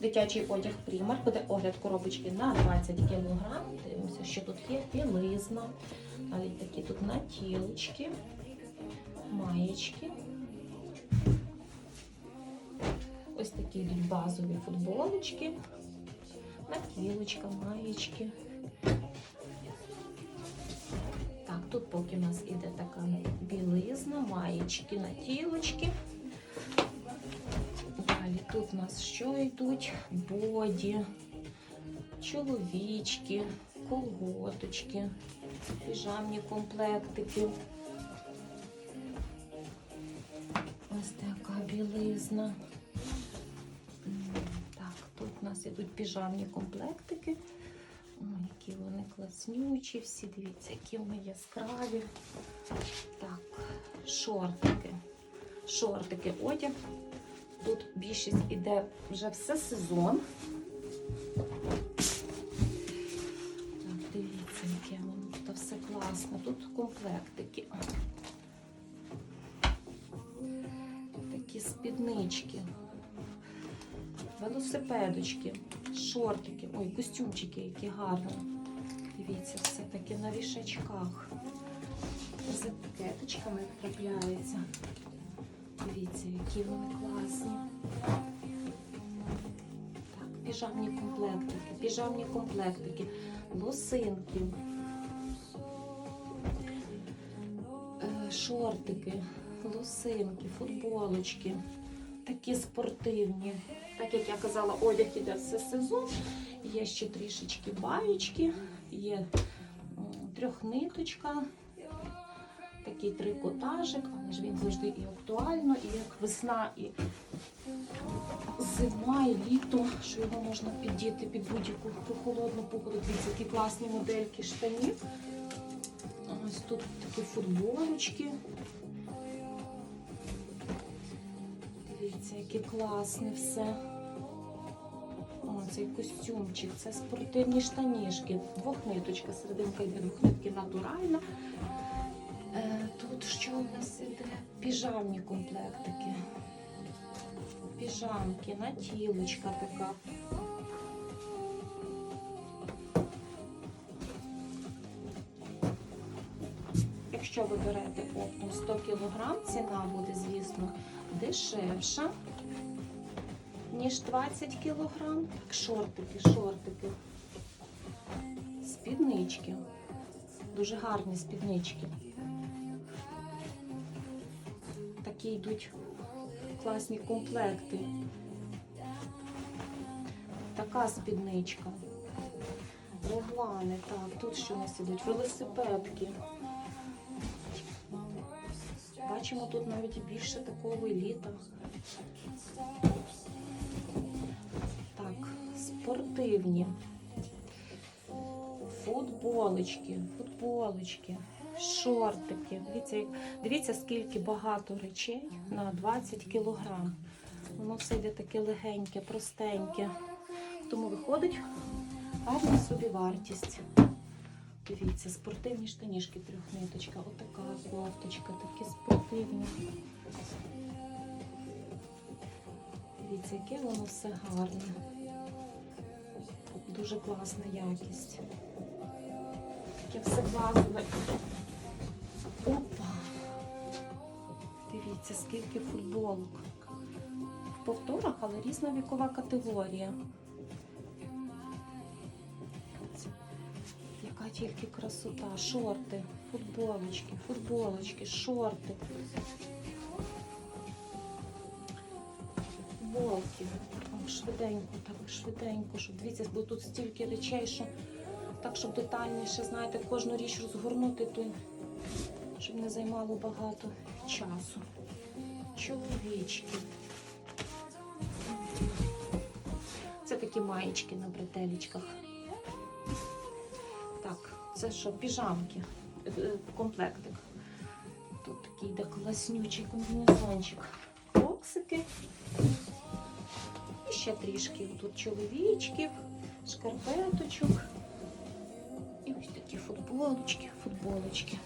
Дитячий одяг Примар. Буде огляд коробочки на 20 кг. Дивимося, що тут є. Білизна. Навіть такі тут натілочки, маєчки. Ось такі йдуть базові футболочки, накілочка, маєчки. Так, тут поки у нас іде така білизна, маєчки, натілочки. Тут у нас що йдуть? Боді, чоловічки, колготочки, піжамні комплектики. Ось така білизна. Так, тут у нас ідуть піжамні комплектики. Ой, які вони класнючі всі. Дивіться, які вони яскраві. Так, шортики. Шортики, одяг. Тут більшість іде вже все сезон. Так, дивіться, яке воно тут все класно. Тут комплектики. Такі спіднички, велосипедочки, шортики, ой, костюмчики, які гарні. Дивіться, все таки на вішачках. З етикеточками трапляється. Дивіться, які вони класні. Так, піжамні комплектики, піжамні комплектики, лосинки, е, шортики, лосинки, футболочки, такі спортивні. Так як я казала, одяг іде все сезон. Є ще трішечки баєчки, є трьохниточка, такий трикотажик, але ж він завжди і актуально, і як весна, і зима, і літо, що його можна піддіти під будь-яку прохолодну погоду. Дивіться, які класні модельки штанів. Ось тут такі футболочки. Дивіться, яке класне все. О, цей костюмчик, це спортивні штанішки. Двохниточка, серединка йде двохнитки натуральна. Е, Тут що у нас іде? Піжамні комплектики. Піжамки, натілочка така. Якщо ви берете оптом 100 кг, ціна буде, звісно, дешевша, ніж 20 кг. Шортики, шортики. Спіднички. Дуже гарні спіднички. Такі йдуть класні комплекти. Така спідничка. Реглани, так, тут що у нас ідуть? Велосипедки. Бачимо тут навіть більше такого літа. Так, спортивні. Футболочки, футболочки, шортики. Дивіться, дивіться, скільки багато речей на 20 кілограм. Воно все йде таке легеньке, простеньке. Тому виходить гарна собі вартість. Дивіться, спортивні штанішки трьохниточка, отака кофточка, такі спортивні. Дивіться, яке воно все гарне. Дуже класна якість. Таке все базове. Дивіться, скільки футболок. В повторах, але різна вікова категорія. Яка тільки красота. Шорти, футболочки, футболочки, шорти. Футболки. Швиденько, так швиденько, щоб дивіться, бо тут стільки речей, що так, щоб детальніше, знаєте, кожну річ розгорнути, то щоб не займало багато часу. Чоловічки. Це такі маєчки на бретелічках. Так, це що, піжамки, е, е, комплектик. Тут такий йде класнючий комбінезончик. Коксики. І ще трішки тут чоловічків, шкарпеточок. І ось такі футболочки, футболочки.